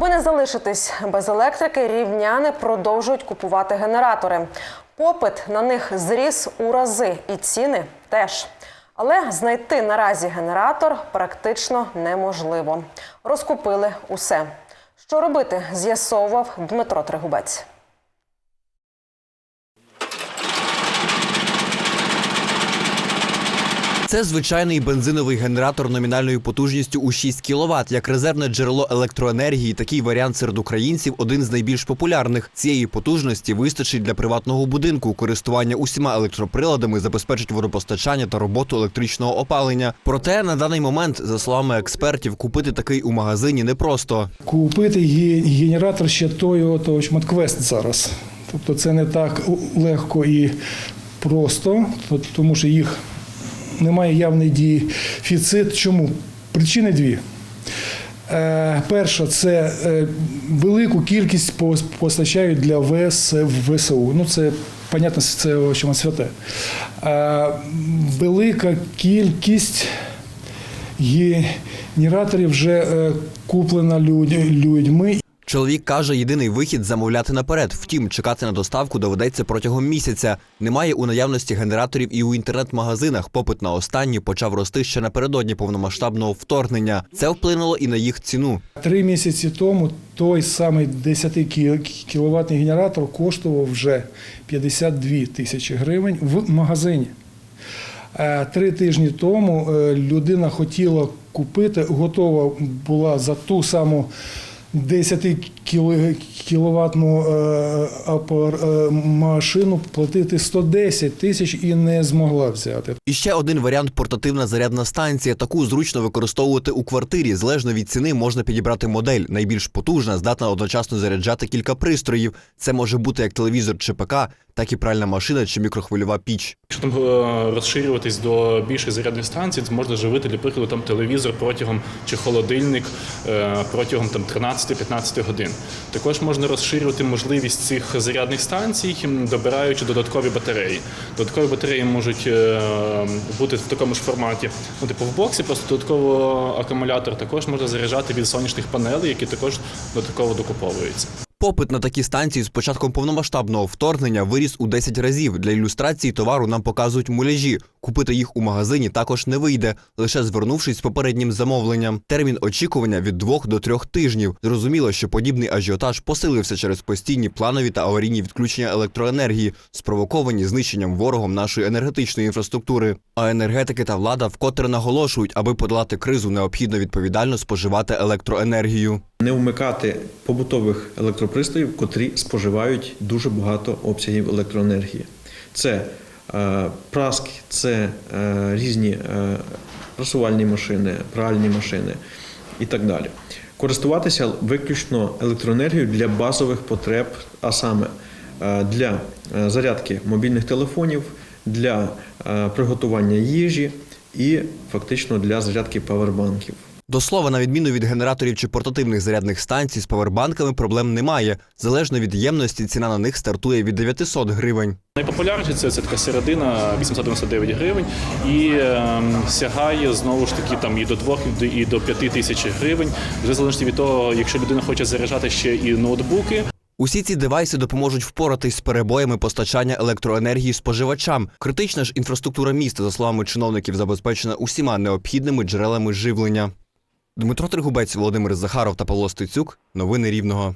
Аби не залишитись без електрики, рівняни продовжують купувати генератори. Попит на них зріс у рази, і ціни теж. Але знайти наразі генератор практично неможливо. Розкупили усе. Що робити, з'ясовував Дмитро Тригубець. Це звичайний бензиновий генератор номінальною потужністю у 6 кВт. Як резервне джерело електроенергії, такий варіант серед українців один з найбільш популярних. Цієї потужності вистачить для приватного будинку. Користування усіма електроприладами забезпечить водопостачання та роботу електричного опалення. Проте на даний момент, за словами експертів, купити такий у магазині непросто. Купити ге- генератор ще той от Шматквест зараз. Тобто це не так легко і просто, то- тому що їх немає явний дефіцит. Чому? Причини дві. Е, Перша це е, велику кількість постачають для ВС ВСУ. Ну це понятно, це що святе. Е, Велика кількість генераторів вже куплена людьми. Чоловік каже, єдиний вихід замовляти наперед. Втім, чекати на доставку доведеться протягом місяця. Немає у наявності генераторів і у інтернет-магазинах. Попит на останні почав рости ще напередодні повномасштабного вторгнення. Це вплинуло і на їх ціну. Три місяці тому той самий 10 кіловатний генератор коштував вже 52 тисячі гривень в магазині. Е, Три тижні тому е, людина хотіла купити, готова була за ту саму 10 кіловатну машину платити 110 тисяч і не змогла взяти. І ще один варіант портативна зарядна станція. Таку зручно використовувати у квартирі. Залежно від ціни можна підібрати модель. Найбільш потужна, здатна одночасно заряджати кілька пристроїв. Це може бути як телевізор чи ПК, так і пральна машина чи мікрохвильова піч. Якщо там е, розширюватись до більшої зарядних станцій, то можна живити, для прикладу, там телевізор протягом чи холодильник е, протягом там 13-15 годин. Також можна розширювати можливість цих зарядних станцій, добираючи додаткові батареї. Додаткові батареї можуть е, бути в такому ж форматі. Ну, типу в боксі, просто додатково акумулятор також можна заряджати від сонячних панелей, які також додатково докуповуються. Попит на такі станції з початком повномасштабного вторгнення виріс у 10 разів. Для ілюстрації товару нам показують муляжі. Купити їх у магазині також не вийде, лише звернувшись з попереднім замовленням. Термін очікування від двох до трьох тижнів. Зрозуміло, що подібний ажіотаж посилився через постійні планові та аварійні відключення електроенергії, спровоковані знищенням ворогом нашої енергетичної інфраструктури. А енергетики та влада вкотре наголошують, аби подолати кризу, необхідно відповідально споживати електроенергію. Не вмикати побутових електропристроїв, котрі споживають дуже багато обсягів електроенергії. Це е, праски, це е, різні е, прасувальні машини, пральні машини і так далі. Користуватися виключно електроенергією для базових потреб, а саме для зарядки мобільних телефонів, для приготування їжі і фактично для зарядки павербанків. До слова, на відміну від генераторів чи портативних зарядних станцій з павербанками проблем немає. Залежно від ємності, ціна на них стартує від 900 гривень. Найпопулярніше це, це така середина 899 гривень і ем, сягає знову ж таки там і до 2 і до- і 5 тисяч гривень. Вже залежно від того, якщо людина хоче заряджати ще і ноутбуки, Усі ці девайси допоможуть впоратись з перебоями постачання електроенергії споживачам. Критична ж інфраструктура міста, за словами чиновників, забезпечена усіма необхідними джерелами живлення. Дмитро Тригубець, Володимир Захаров та Павло Стецюк. Новини Рівного.